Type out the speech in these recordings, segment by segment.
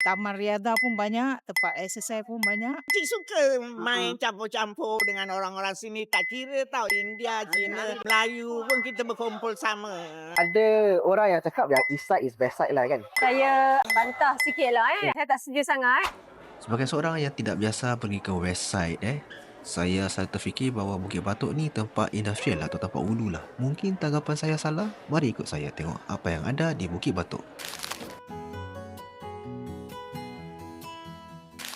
Taman riadah pun banyak, tempat exercise pun banyak. Cik suka main campur-campur dengan orang-orang sini. Tak kira tau India, Cina, Melayu pun kita berkumpul sama. Ada orang yang cakap yang east side is best side lah kan. Saya bantah sikit lah eh. Saya tak setuju sangat. Sebagai seorang yang tidak biasa pergi ke west side eh, saya selalu terfikir bahawa Bukit Batok ni tempat industrial atau tempat ulu lah. Mungkin tanggapan saya salah, mari ikut saya tengok apa yang ada di Bukit Batok.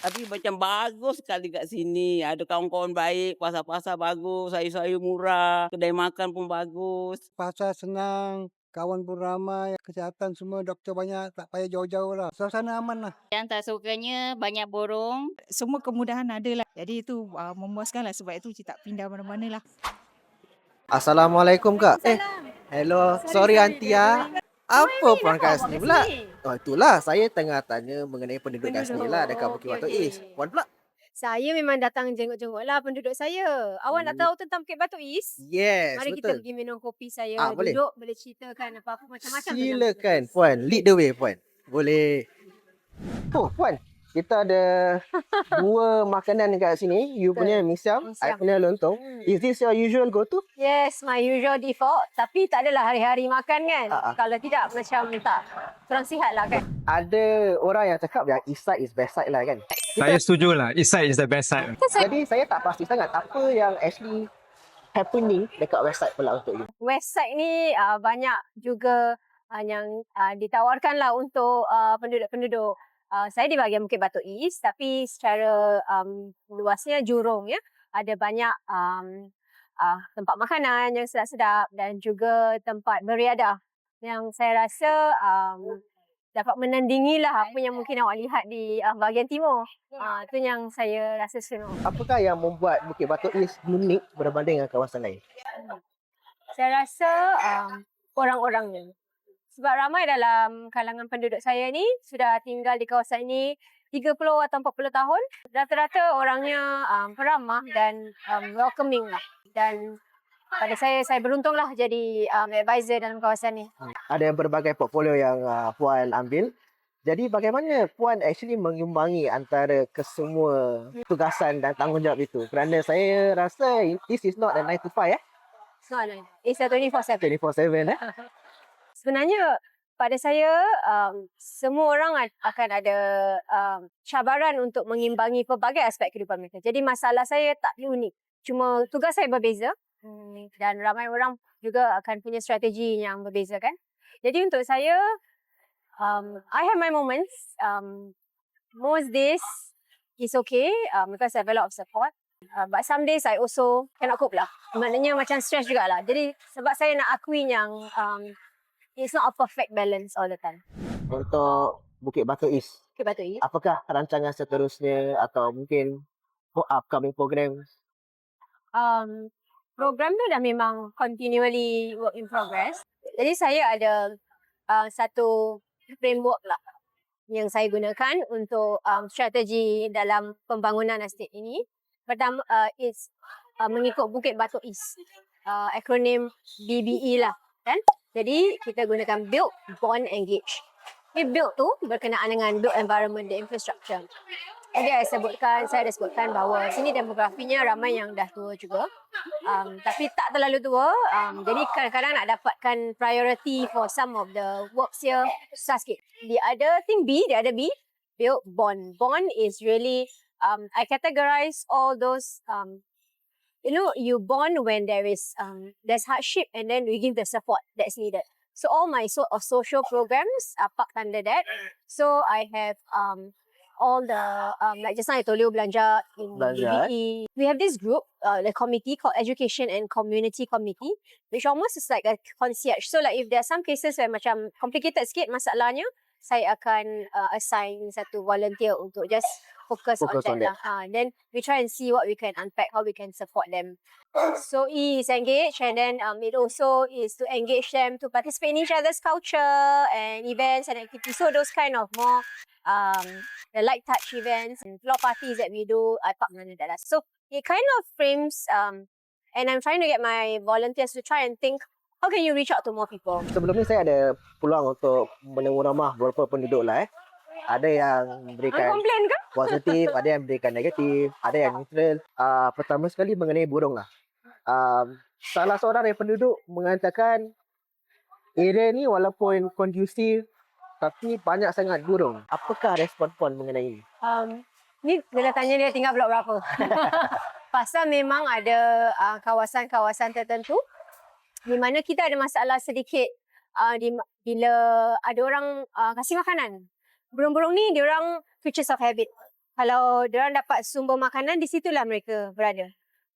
Tapi macam bagus sekali kat sini. Ada kawan-kawan baik, pasar-pasar bagus, sayur-sayur murah, kedai makan pun bagus. Pasar senang, kawan pun ramai, kesihatan semua doktor banyak, tak payah jauh-jauh lah. Suasana aman lah. Yang tak sukanya banyak borong. Semua kemudahan ada lah. Jadi itu uh, memuaskan lah sebab itu cik tak pindah mana-mana lah. Assalamualaikum kak. Eh, hello. Sorry, Sorry, aunty ya. Apa ni puan kat sini kat pula? sini? Oh itulah, saya tengah tanya mengenai penduduk sini Penduduk. lah dekat Oh, Bukit okey, Batok okey. East. Puan pula? Saya memang datang jenguk-jenguk lah penduduk saya. Awak nak Hmm. tahu tentang Bukit Batok East? Yes, Mari kita betul. pergi minum kopi saya. Ah, boleh. Duduk, boleh ceritakan apa-apa macam-macam. tentang Silakan puan, lead the way puan. Boleh. Oh puan, kita ada dua makanan dekat sini. You Betul. punya mee siam, I punya lontong. Hmm. Is this your usual go to? Yes, my usual default. Tapi tak adalah hari-hari makan kan. Ah. Kalau tidak macam tak. Kurang sihat lah kan. Ada orang yang cakap yang east side is best side lah kan. Saya setuju lah. East side is the best side. Jadi saya tak pasti sangat apa yang actually happening dekat west side pula untuk you. West side ni uh, banyak juga uh, yang uh, ditawarkan lah untuk uh, penduduk-penduduk. Uh, saya di bahagian Bukit Batok East tapi secara um, luasnya Jurong ya. Ada banyak um, uh, tempat makanan yang sedap-sedap dan juga tempat beriadah yang saya rasa um, dapat menandingi lah apa yang mungkin awak lihat di uh, bahagian timur. Uh, itu yang saya rasa seronok. Apakah yang membuat Bukit Batok East unik berbanding dengan kawasan lain? Saya rasa um, orang-orangnya. Sebab ramai dalam kalangan penduduk saya ni sudah tinggal di kawasan ini 30 atau 40 tahun. Rata-rata orangnya um, peramah dan um, welcoming lah. Dan pada saya, saya beruntung lah jadi um, advisor dalam kawasan ni. Ada berbagai portfolio yang uh, puan ambil. Jadi bagaimana puan actually mengimbangi antara kesemua tugasan dan tanggungjawab itu? Kerana saya rasa this is not a 9 to 5 eh. It's not like, it's a 24-7. 24/7 eh. sebenarnya pada saya um, semua orang akan ada um, cabaran untuk mengimbangi pelbagai aspek kehidupan mereka. Jadi masalah saya tak unik. Cuma tugas saya berbeza hmm, dan ramai orang juga akan punya strategi yang berbeza kan. Jadi untuk saya um, I have my moments. Um, most days is okay um, because I have a lot of support. Uh, but some days I also cannot cope lah. Maknanya macam stress jugalah. Jadi sebab saya nak akui yang um, it's not a perfect balance all the time. Untuk Bukit Batok East, Okay, betul ya? apakah rancangan seterusnya atau mungkin upcoming program? Um, program tu dah memang continually work in progress. Jadi saya ada uh, satu framework lah yang saya gunakan untuk um, strategi dalam pembangunan estate ini. Pertama uh, is uh, mengikut Bukit Batok East. Uh, akronim BBE lah kan. Jadi kita gunakan build, bond, engage. Ini build tu berkenaan dengan build environment dan infrastructure. Jadi saya sebutkan, saya ada sebutkan bahawa sini demografinya ramai yang dah tua juga. Um, tapi tak terlalu tua. Um, jadi kadang-kadang nak dapatkan priority for some of the works here susah sikit. The other thing B, the other B, build bond. Bond is really, um, I categorize all those, um, you know, you bond when there is, um, there's hardship and then we give the support that's needed. So all my sort of social programs are parked under that. So I have um, all the um, like just now I told you belanja in Belanja, BBE. We have this group, uh, the committee called Education and Community Committee, which almost is like a concierge. So like if there are some cases where macam complicated sikit masalahnya, saya akan uh, assign satu volunteer untuk just focus, Focus on on that. Lah. Ha, then we try and see what we can unpack, how we can support them. So E is engage and then um, it also is to engage them to participate in each other's culture and events and activities. So those kind of more um, the light touch events and floor parties that we do, I park under that. So it kind of frames um, and I'm trying to get my volunteers to try and think how can you reach out to more people. Sebelum ni saya ada peluang untuk menemu ramah beberapa penduduk lah eh. Ada yang Orang memberikan komplain ke? Positif, ada yang memberikan negatif, ada yang neutral. Uh, pertama sekali mengenai burung lah. Um, salah seorang dari penduduk mengatakan area ni walaupun kondusif tapi banyak sangat burung. Apakah respon puan mengenai ini? Um, ni kena tanya dia tinggal blok berapa. Pasal memang ada uh, kawasan-kawasan tertentu di mana kita ada masalah sedikit uh, di, bila ada orang uh, kasih makanan. Burung-burung ni dia orang creatures of habit. Kalau orang dapat sumber makanan di situlah mereka berada.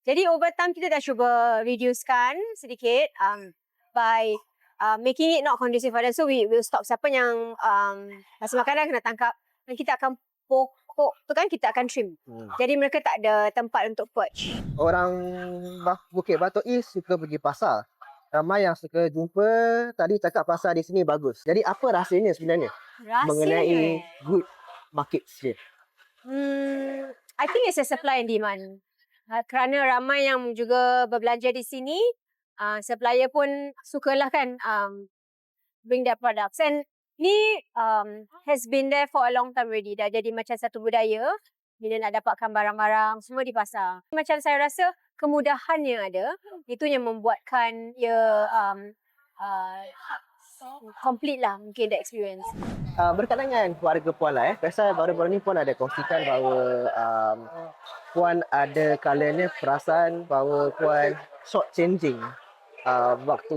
Jadi over time kita dah cuba reducekan sedikit um, by uh, making it not conducive for them. So we will stop siapa yang um, kasih makanan kena tangkap dan kita akan pokok tu kan kita akan trim. Hmm. Jadi mereka tak ada tempat untuk perch. Orang Bukit Batok East suka pergi pasar. Ramai yang suka jumpa tadi cakap pasar di sini bagus. Jadi apa rahsianya sebenarnya Rahsia mengenai good markets dia? Hmm, I think it's a supply and demand. Uh, kerana ramai yang juga berbelanja di sini, uh, supplier pun sukalah kan um, bring their products. And ni um, has been there for a long time already. Dah jadi macam satu budaya bila nak dapatkan barang-barang semua di pasar. Macam saya rasa kemudahannya ada. Itu yang membuatkan ia um, uh, complete lah mungkin the experience. Uh, berkaitan dengan keluarga puan lah eh. Pasal baru-baru ni puan ada kongsikan bahawa um, puan ada kalanya perasan bahawa puan short changing uh, waktu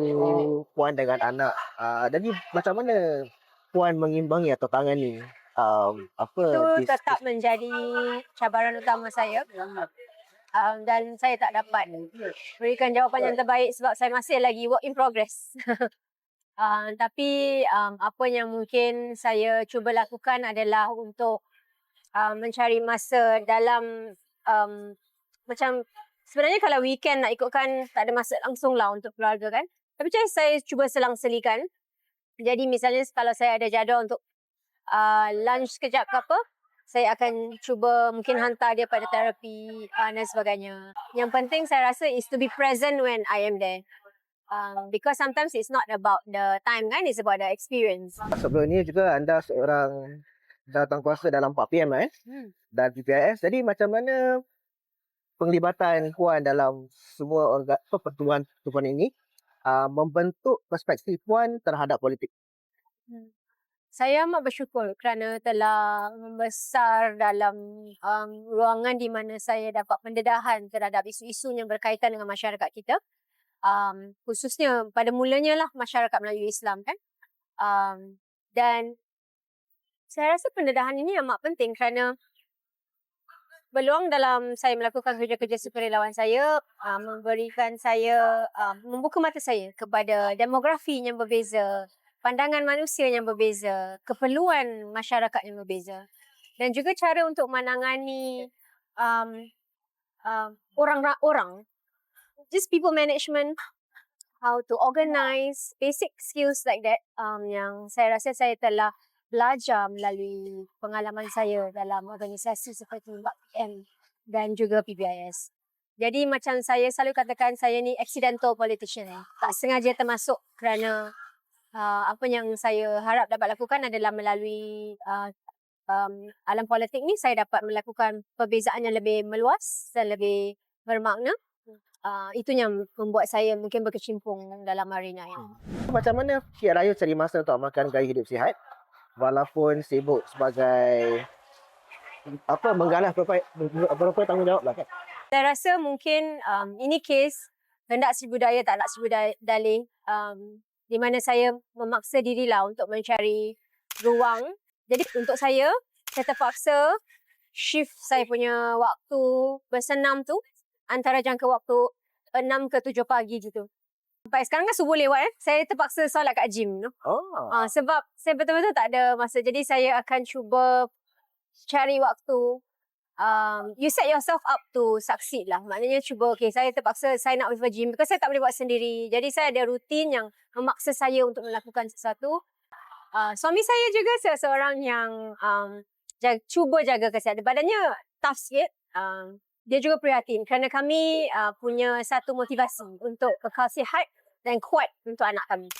puan dengan anak. Uh, jadi macam mana puan mengimbangi atau tangani um, apa Itu dis- tetap menjadi cabaran utama saya. Um, dan saya tak dapat berikan jawapan yang terbaik sebab saya masih lagi work in progress. uh, tapi um, apa yang mungkin saya cuba lakukan adalah untuk uh, mencari masa dalam um, macam sebenarnya kalau weekend nak ikutkan tak ada masa langsung lah untuk keluarga kan. Tapi macam saya cuba selang-selikan. Jadi misalnya kalau saya ada jadual untuk uh, lunch sekejap ke apa, saya akan cuba mungkin hantar dia pada terapi uh, dan sebagainya. Yang penting saya rasa is to be present when I am there. Um, because sometimes it's not about the time kan, it's about the experience. sebelum ni juga anda seorang datang kuasa dalam 4PM lah eh Hmm. dan PPIS. Jadi macam mana penglibatan puan dalam semua organ apa, pertubuhan pertubuhan ini uh, membentuk perspektif puan terhadap politik. Saya amat bersyukur kerana telah membesar dalam um, ruangan di mana saya dapat pendedahan terhadap isu-isu yang berkaitan dengan masyarakat kita. Um, khususnya pada mulanya lah masyarakat Melayu Islam kan. Um, dan saya rasa pendedahan ini amat penting kerana peluang dalam saya melakukan kerja-kerja sukarelawan saya uh, memberikan saya uh, membuka mata saya kepada demografi yang berbeza, pandangan manusia yang berbeza, keperluan masyarakat yang berbeza dan juga cara untuk menangani um, um, orang-orang just people management how to organize basic skills like that um, yang saya rasa saya telah belajar melalui pengalaman saya dalam organisasi seperti MAPM dan juga PBIS. Jadi macam saya selalu katakan saya ni accidental politician eh. Tak sengaja termasuk kerana uh, apa yang saya harap dapat lakukan adalah melalui uh, um, alam politik ni saya dapat melakukan perbezaan yang lebih meluas dan lebih bermakna. Uh, itu yang membuat saya mungkin berkecimpung dalam arena yang Macam mana Cik Raya cari masa untuk makan gaya hidup sihat walaupun sibuk sebagai apa menggalah beberapa, beberapa tanggungjawab lah kan. Saya rasa mungkin um, ini kes hendak si budaya tak nak budaya dalih um, di mana saya memaksa dirilah untuk mencari ruang. Jadi untuk saya, saya terpaksa shift saya punya waktu bersenam tu antara jangka waktu 6 ke 7 pagi gitu. Sampai sekarang kan subuh lewat eh. Saya terpaksa solat kat gym tu. Oh. Uh, sebab saya betul-betul tak ada masa. Jadi saya akan cuba cari waktu. Um, you set yourself up to succeed lah. Maknanya cuba, okay, saya terpaksa sign up with a gym because saya tak boleh buat sendiri. Jadi saya ada rutin yang memaksa saya untuk melakukan sesuatu. Uh, suami saya juga seseorang yang um, jaga, cuba jaga kesihatan. Badannya tough sikit. Um, dia juga prihatin kerana kami uh, punya satu motivasi untuk kekal sihat dan kuat untuk anak kami.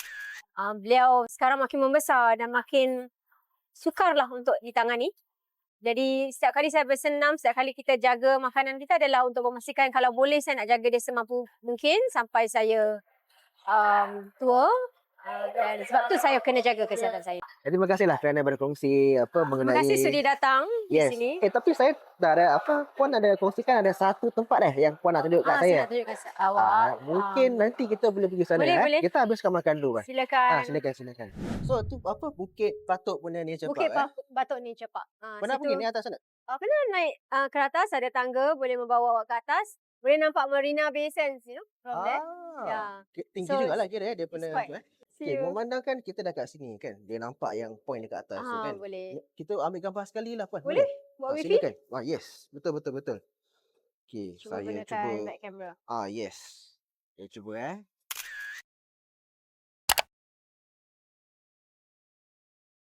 Uh, beliau sekarang makin membesar dan makin sukarlah untuk ditangani. Jadi setiap kali saya bersenam, setiap kali kita jaga makanan kita adalah untuk memastikan kalau boleh saya nak jaga dia semampu mungkin sampai saya um, tua. Uh, dan sebab tu saya kena jaga kesihatan saya. Jadi terima kasihlah kerana berkongsi apa Terima mengenai kasih sudi datang Yes. di sini. Eh tapi saya dah ada apa puan ada kongsikan ada satu tempat eh yang puan nak tunjuk kat Ah, saya. saya nak tunjukkan sa- awak. Ah, mungkin Ah, nanti kita boleh pergi sana Boleh, eh. boleh. Kita habiskan makan dulu kan. silakan. Ah silakan silakan. So tu apa Bukit Patuk punya ni cepat Bukit eh. Batok ni cepat. Ah, Pernah situ- pergi ni atas sana? Ah, kena naik uh, ke atas, ada tangga, boleh membawa awak ke atas. Boleh nampak Marina Bay Sands, you know, from there. Ah. Yeah. Tinggi So, jugalah kira eh dia punya quite- tu eh. Okay, you. memandangkan kita dah kat sini kan. Dia nampak yang point dekat atas tu Ah, kan. boleh. Kita ambil gambar sekali lah puan. Boleh? Buat Ah, wifi? silakan. Ah yes, betul betul betul. Okay, Cuba saya gunakan cuba. back camera. Ah yes. Saya cuba eh.